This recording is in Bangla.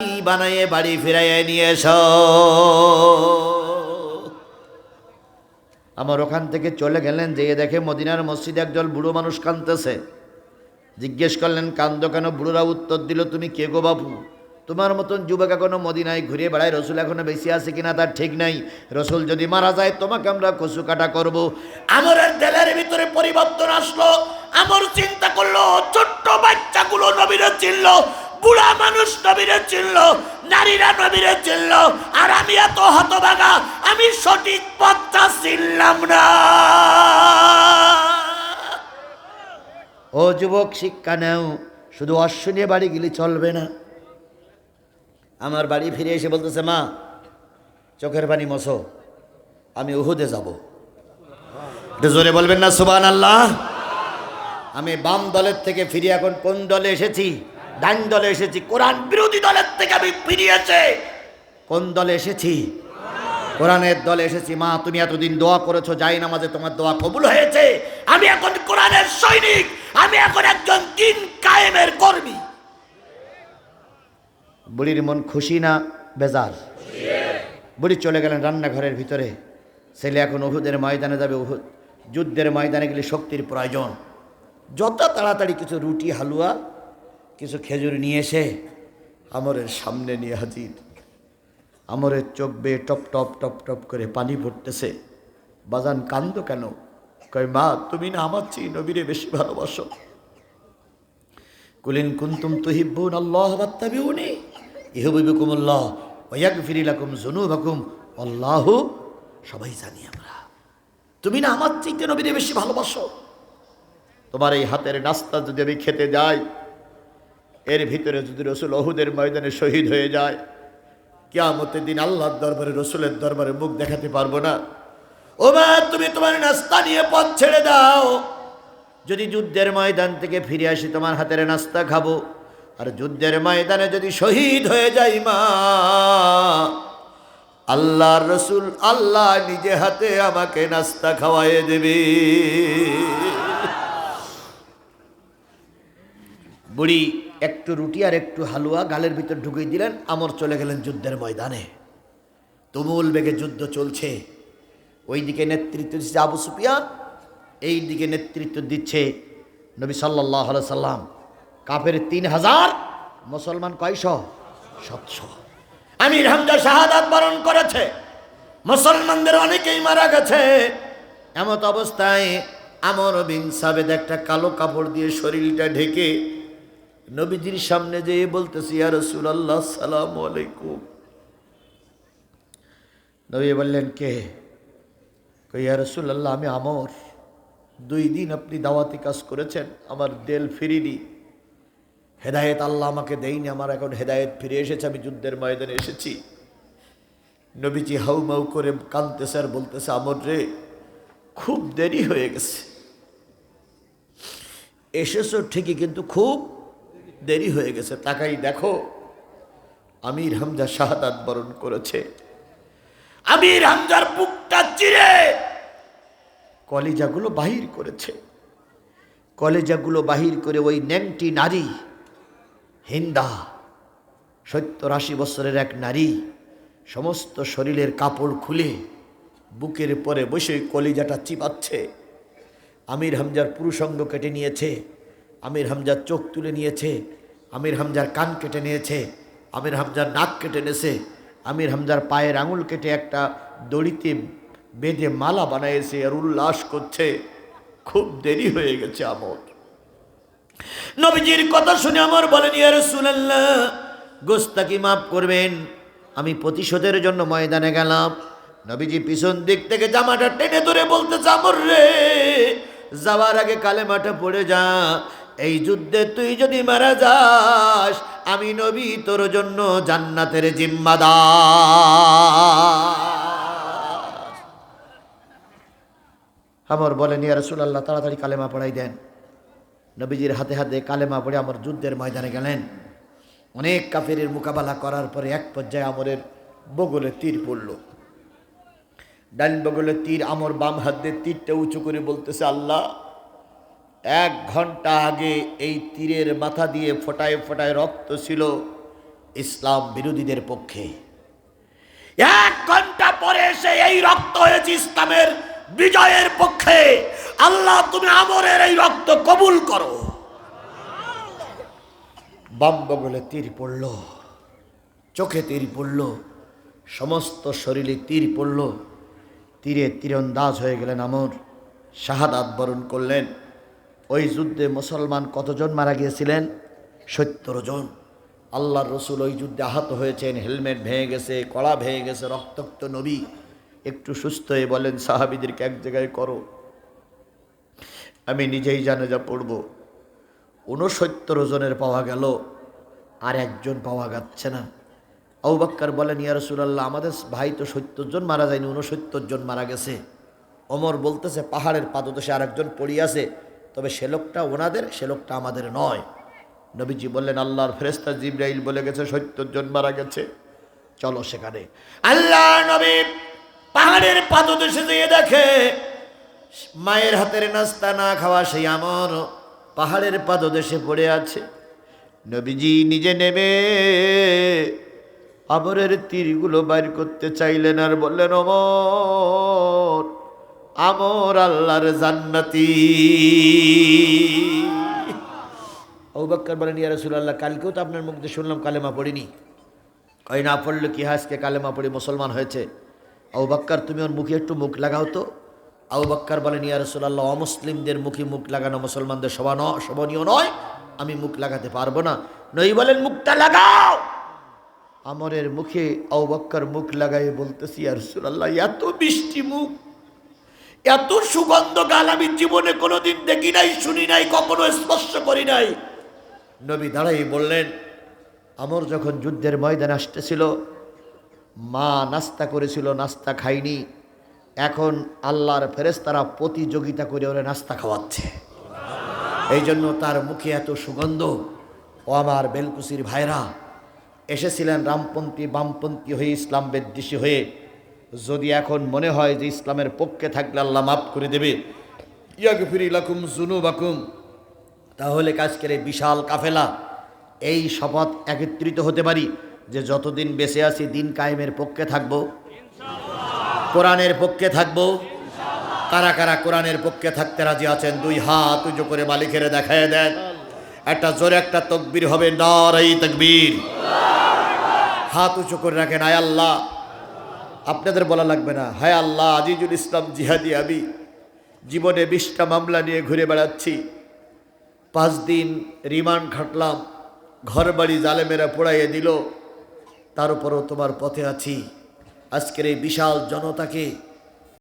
বানাইয়ে, বাড়ি ফিরাইয়ে নিয়ে এসো। আমার ওখান থেকে চলে গেলেন, যেয়ে দেখে মদিনার মসজিদে একজন বুড়ো মানুষ কাঁদতেছে। জিজ্ঞেস করলেন কান্দ কেন? বুড়োরা উত্তর দিল, তুমি কে গো বাবু তোমার মতন যুবক এখনও মদিনায় ঘুরে বেড়ায়, রসুল এখনও বেশি আছে কিনা তার ঠিক নাই। রসুল যদি মারা যায়, তোমাকে আমরা কচু কাটা করব। আমরের দেলের ভিতরে পরিবর্তন আসলো। আমর চিন্তা করল, ছোট্ট বাচ্চাগুলো নবীরে চিনল বুড়া মানুষ নবীরে চিনল, নারীরা নবীরে চিনল, আর আমি এত হতবাগা আমি সঠিক পথটা চিনলাম না। ও যুবক, শিক্ষা নেও, শুধু অশ্ব নিয়ে বাড়ি গেলে চলবে না। আমার বাড়ি ফিরে এসে বলতেছে, মা, চোখের পানি মশো, আমি উহুদে যাব। একটু জোরে বলবেন না সুবান আল্লাহ আমি বাম দলের থেকে ফিরে এখন কোন দলে এসেছি? ডান দলে এসেছি, কোরআন বিরোধী দলের থেকে আমি ফিরিয়েছে। কোন দলে এসেছি? কোরআনের দলে এসেছি। মা, তুমি এতদিন দোয়া করেছ, যাই নামাজে তোমার দোয়া কবুল হয়েছে। আমি এখন কোরআনের সৈনিক, আমি এখন একজন দিন কায়েমের কর্মী। বুড়ির মন খুশি না বেজার? বুড়ি চলে গেলেন রান্নাঘরের ভিতরে। ছেলে এখন উহুদের ময়দানে যাবে, উহুদ যুদ্ধের ময়দানে গেলে শক্তির প্রয়োজন। যত তাড়াতাড়ি কিছু রুটি, হালুয়া কিছু খেজুর নিয়ে এসে আমরের সামনে নিয়ে হাজির। আমরের চোখ বেয়ে টপ টপ টপ টপ করে পানি পড়তেছে বাজান কান্দ কেন? কয়, মা, তুমি না আমার চেয়ে নবীরে বেশি ভালোবাসো। কুলিন কুন্তুম তুহিব্বুন আল্লাহ বাত্তাবিউনি ইহুবিবুকুমুল্লাহ ওয়াগফিরি লাকুম যুনুবাকুম। আল্লাহু সবাই জানি আমরা। তুমি না আমার চাইতে নবীরে বেশি ভালোবাসো? তোমার এই হাতের নাস্তা যদি আমি খেতে যাই এর ভিতরে যদি রসুল অহুদের ময়দানে শহীদ হয়ে যায়, কেয়ামতের দিন আল্লাহর দরবারে, রসুলের দরবারে মুখ দেখাতে পারব না। ও তুমি তোমার নাস্তা নিয়ে পথ ছেড়ে দাও। যদি যুদ্ধের ময়দান থেকে ফিরে আসি, তোমার হাতের নাস্তা খাব। আর যুদ্ধের ময়দানে যদি শহীদ হয়ে যাই, মা, আল্লাহর রসুল আল্লাহ নিজে হাতে আমাকে নাস্তা খাওয়াইয়ে দেবে। বুড়ি একটু রুটি আর একটু হালুয়া গালের ভিতর ঢুকিয়ে দিলেন, আমর চলে গেলেন যুদ্ধের ময়দানে। তুমুল বেগে যুদ্ধ চলছে। ওইদিকে নেতৃত্ব দিচ্ছে আবু সুফিয়ান এই দিকে নেতৃত্ব দিচ্ছে নবী সাল্লাহ সাল্লাম। কাপের তিন হাজার, মুসলমান কয়শ? সাতশো। আমির হামজা শাহাদাত বরণ করেছে। মুসলমানদের অনেকেই মারা গেছে। এমত অবস্থায় আমর বিন সাবেদ একটা কালো কাপড় দিয়ে শরীরটা ঢেকে নবীজির সামনে যেয়ে বলতেছি, ইয়া রাসূলুল্লাহ, সালাম আলাইকুম। নবী বললেন, কে? ইয়া রাসূলুল্লাহ, আমি আমর। দুই দিন আপনি দাওয়াতি কাজ করেছেন, আমার দেল ফিরিনি। হেদায়েত আল্লাহ আমাকে দেয়নি, আমার এখন হেদায়েত ফিরে এসেছে, আমি যুদ্ধের ময়দানে এসেছি। নবীজি হাউ মাউ করে কাঁদতেছে আর বলতেছে, আমর রে, খুব দেরি হয়ে গেছে। এসেছ ঠিকই, কিন্তু খুব দেরি হয়ে গেছে, তাকাই দেখো। আমির হামজা শাহাদাত বরণ করেছে। আমির হামজার বুকটা চিরে কলেজাগুলো বাহির করেছে। কলেজাগুলো বাহির করে ওই ন্যাংটি নারী, হিন্দা, সত্তর আশি বছরের এক নারী, সমস্ত শরীরের কাপড় খুলে বুকের পরে বসে কলিজাটা চিপাচ্ছে। আমির হামজার পুরুষঙ্গ কেটে নিয়েছে। আমির হামজার চোখ তুলে নিয়েছে, আমির হামজার কান কেটে নিয়েছে, আমির হামজার নাক কেটে নিয়েছে, আমির হামজার পায়ের আঙুল কেটে একটা দড়িতে বেঁধে মালা বানাইছে, আর উল্লাস করছে। খুব দেরি হয়ে গেছে আমর নবীজির কথা শুনে আমার বলেন ইয়ার সুনাল্লাহ গোস্তাকি মাফ করবেন? আমি প্রতিশোধের জন্য ময়দানে গেলাম। নবীজি পিছন দিক থেকে জামাটা টেনে ধরে বলতে চামর রে, যাওয়ার আগে কালেমাটা পড়ে যা এই যুদ্ধে তুই যদি মারা যাস, আমি নবী তোর জন্য জান্নাতের জিম্মাদার। আমার বলেন, ইয়া রসুলাল্লাহ, তাড়াতাড়ি কালেমা পড়াই দেন। নবীজির হাতে হাতে কালেমা পড়ে আমার যুদ্ধের ময়দানে গেলেন। অনেক কাফেরের মোকাবেলা করার পরে এক পর্যায়ে আমরের বগলে তীর পড়ল। ডান বগলে তীর আমর বাম হাত দিয়ে তীরটা উঁচু করে বলতেছে, আল্লাহ এক ঘণ্টা আগে এই তীরের মাথা দিয়ে ফোটায় ফোটায় রক্ত ছিল ইসলাম বিরোধীদের পক্ষে। এক ঘণ্টা পরে এসে এই রক্ত হয়েছে ইসলামের বিজয়ের পক্ষে। আল্লাহ, তুমি আমরের এই রক্ত কবুল করো। বাম বলে তীর পড়ল, চোখে তীর পড়ল, সমস্ত শরীরে তীর পড়ল। তীরে তীরন্দাজ হয়ে গেলেন আমর, শাহাদাত বরণ করলেন। ওই যুদ্ধে মুসলমান কতজন মারা গিয়েছিলেন? সত্তর জন আল্লাহর রসুল ওই যুদ্ধে আহত হয়েছেন, হেলমেট ভেঙে গেছে কড়া ভেঙে গেছে, রক্তাক্ত নবী। একটু সুস্থ হয়ে বলেন, সাহাবিদেরকে এক জায়গায় করো। আমি নিজেই জানাজা পড়ব। ঊনসত্তর জনের পাওয়া গেল, আর একজন পাওয়া যাচ্ছে না। আউবাক্কার বলেন, ইয়া রসুলাল্লাহ, আমাদের ভাই তো সত্তর জন মারা যায়নি ঊনসত্তর জন মারা গেছে। অমর বলতেছে, পাহাড়ের পাদদেশে আরেকজন পড়িয়াছে। তবে সে লোকটা ওনাদের, সে লোকটা আমাদের নয়। নবীজি বললেন, আল্লাহর ফেরেস্তা জিব্রাইল বলে গেছে, সত্তর জন মারা গেছে। চলো সেখানে। আল্লাহ নবী পাহাড়ের পাদদেশে যেয়ে দেখে, মায়ের হাতের নাস্তা না খাওয়া সেই আমর পাহাড়ের পাদদেশে পড়ে আছে। নবীজি নিজে নেমে আবরের তীরগুলো বাইর করতে চাইলেন আর বললেন অমর আমর আল্লাহর জান্নাতি। অবাক্কর বলেন, ইয়া রাসূলুল্লাহ, কালকেও তো আপনার মুখ দিয়ে শুনলাম কালেমা পড়িনি। ওই না পড়লে কি হাসকে কালেমা পড়ি মুসলমান হয়েছে? আউবাক্কার তুমি ওর মুখে একটু মুখ লাগাও তো। আউবাক্কার বলেন, ইয়া রসুল্লাহ অমুসলিমদের মুখে মুখ লাগানো মুসলমানদের ন, শোভনীয় নয়। আমি মুখ লাগাতে পারব না। নই বলেন, মুখটা লাগাও! আমরের মুখে আউবাক্কার মুখ লাগাই বলতেছি, ইয়া রসুল্লাহ এত মিষ্টি মুখ। এত সুগন্ধ গাল আমি জীবনে কোনোদিন দেখি নাই, শুনি নাই, কখনো স্পর্শ করি নাই। নবী দাঁড়াই বললেন, আমর যখন যুদ্ধের ময়দানে আসতেছিল, মা নাস্তা করেছিল, নাস্তা খাইনি। এখন আল্লাহর ফেরেস্তারা প্রতিযোগিতা করে ওরা নাস্তা খাওয়াচ্ছে। এই জন্য তার মুখে এত সুগন্ধ। ও আমার বেলকুসির ভাইরা, এসেছিলেন রামপন্থী, বামপন্থী হয়ে ইসলাম বেদ্বেষী হয়ে যদি এখন মনে হয় যে ইসলামের পক্ষে থাকলে আল্লাহ মাফ করে দেবে ইয়াকে ফিরি লাকুম জুনু বাকুম তাহলে কাজকের এই বিশাল কাফেলা, এই শপথ একত্রিত হতে পারি যে যতদিন বেঁচে আছি দিন কায়েমের পক্ষে থাকব, কোরআনের পক্ষে থাকব, কারা কারা কোরআনের পক্ষে থাকতে রাজি আছেন, দুই হাত উঁচু করে মালিকের দেখায় দেন। একটা জোরে একটা তকবির হবে, নারাই তকবীর। হাত উঁচু করে রাখেন, আয় আল্লাহ। আপনাদের বলা লাগবে না। হায় আল্লাহ, আজিজুল ইসলাম জিহাদি আমি। জীবনে বিশটা মামলা নিয়ে ঘুরে বেড়াচ্ছি। পাঁচ দিন রিমান্ড খাটলাম ঘর বাড়ি জালেমেরা পোড়াইয়ে দিল। তার উপরও তোমার পথে আছি। আজকের এই বিশাল জনতাকে